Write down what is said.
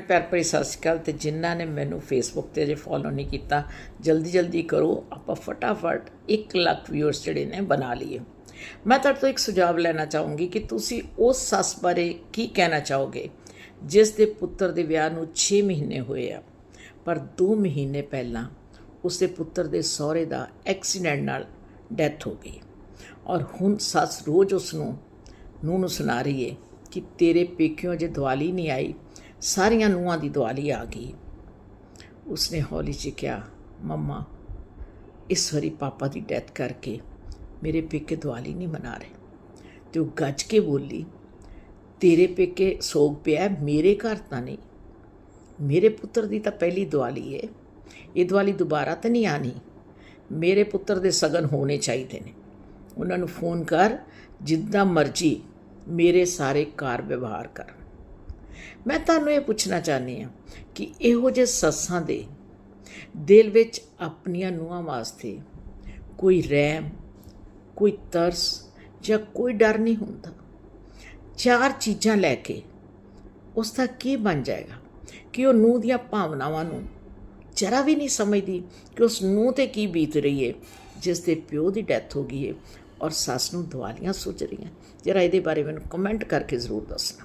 ਪਿਆਰ ਭਰੀ ਸਤਿ ਸ਼੍ਰੀ ਅਕਾਲ ਤੇ ਜਿਨ੍ਹਾਂ ਨੇ ਮੈਨੂੰ ਫੇਸਬੁੱਕ ਤੇ ਅਜੇ ਫੋਲੋ ਨਹੀਂ ਕੀਤਾ, ਜਲਦੀ ਜਲਦੀ ਕਰੋ, ਆਪਾਂ ਫਟਾਫਟ 1 ਲੱਖ ਵਿਊਅਰਸ ਜਿਹੜੇ ਨੇ ਬਣਾ ਲਈਏ। ਮੈਂ ਤੁਹਾਡੇ ਤੋਂ ਇੱਕ ਸੁਝਾਅ ਲੈਣਾ ਚਾਹੂੰਗੀ ਕਿ ਤੁਸੀਂ ਉਸ ਸੱਸ ਬਾਰੇ ਕੀ ਕਹਿਣਾ ਚਾਹੋਗੇ, ਜਿਸ ਦੇ ਪੁੱਤਰ ਦੇ ਵਿਆਹ ਨੂੰ 6 ਮਹੀਨੇ ਹੋਏ ਆ, ਪਰ 2 ਮਹੀਨੇ ਪਹਿਲਾਂ ਉਸ ਦੇ ਪੁੱਤਰ ਦੇ ਸਹੁਰੇ ਦਾ ਐਕਸੀਡੈਂਟ ਨਾਲ ਡੈਥ ਹੋ ਗਈ। ਔਰ ਹੁਣ ਸੱਸ ਰੋਜ਼ ਉਸ ਨੂੰ ਨੂੰਹ ਨੂੰ ਸੁਣਾ ਰਹੀ ਏ ਕਿ ਤੇਰੇ ਪੇਕਿਓ ਜੇ ਦੀਵਾਲੀ ਨਹੀਂ ਆਈ ਸਾਰੀਆਂ ਨੂੰਹਾਂ ਦੀ ਦੀਵਾਲੀ ਆ ਗਈ। ਉਸਨੇ ਹੌਲੀ 'ਚ ਕਿਹਾ, ਮੰਮਾ, ਇਸ ਵਾਰੀ ਪਾਪਾ ਦੀ ਡੈਥ ਕਰਕੇ ਮੇਰੇ ਪੇਕੇ ਦੀਵਾਲੀ ਨਹੀਂ ਮਨਾ ਰਹੇ। ਤੇ ਉਹ ਗੱਜ ਕੇ ਬੋਲੀ, ਤੇਰੇ ਪੇਕੇ ਸੋਗ ਪਿਆ, ਮੇਰੇ ਘਰ ਤਾਂ ਨਹੀਂ। ਮੇਰੇ ਪੁੱਤਰ ਦੀ ਤਾਂ ਪਹਿਲੀ ਦੀਵਾਲੀ ਏ। ਇਹ ਦੀਵਾਲੀ ਦੁਬਾਰਾ ਤਾਂ ਨਹੀਂ ਆਣੀ ਮੇਰੇ ਪੁੱਤਰ ਦੇ ਸਗਨ ਹੋਣੇ ਚਾਹੀਦੇ ਨੇ। ਉਹਨਾਂ ਨੂੰ ਫੋਨ ਕਰ, ਜਿੱਦਾਂ ਮਰਜ਼ੀ ਮੇਰੇ ਸਾਰੇ ਕਾਰ ਵਿਵਹਾਰ ਕਰ ਮੈਂ ਤੁਹਾਨੂੰ ਇਹ ਪੁੱਛਣਾ ਚਾਹਨੀ ਆ ਕਿ ਇਹੋ ਜਿਹੇ ਸੱਸਾਂ ਦੇ ਦਿਲ ਵਿੱਚ ਆਪਣੀਆਂ ਨੂੰਹਾਂ ਵਾਸਤੇ ਕੋਈ ਰਹਿਮ, ਕੋਈ ਤਰਸ ਜਾਂ ਕੋਈ ਡਰ ਨਹੀਂ ਹੁੰਦਾ? ਚਾਰ ਚੀਜ਼ਾਂ ਲੈ ਕੇ ਉਸ ਦਾ ਕੀ ਬਣ ਜਾਏਗਾ ਕਿ ਉਹ ਨੂੰਹ ਦੀਆਂ ਭਾਵਨਾਵਾਂ ਨੂੰ ਜਰਾ ਵੀ ਨਹੀਂ ਸਮਝਦੀ ਕਿ ਉਸ ਨੂੰਹ ਤੇ ਕੀ ਬੀਤ ਰਹੀ ਹੈ ਜਿਸ ਦੇ ਪਿਓ ਦੀ ਡੈਥ ਹੋ ਗਈ ਹੈ ਔਰ ਸੱਸ ਨੂੰ ਦਵਾਲੀਆਂ ਸੋਚ ਰਹੀਆਂ। ਜਰਾ ਇਹਦੇ ਬਾਰੇ ਮੈਨੂੰ ਕਮੈਂਟ ਕਰਕੇ ਜ਼ਰੂਰ ਦੱਸਣਾ।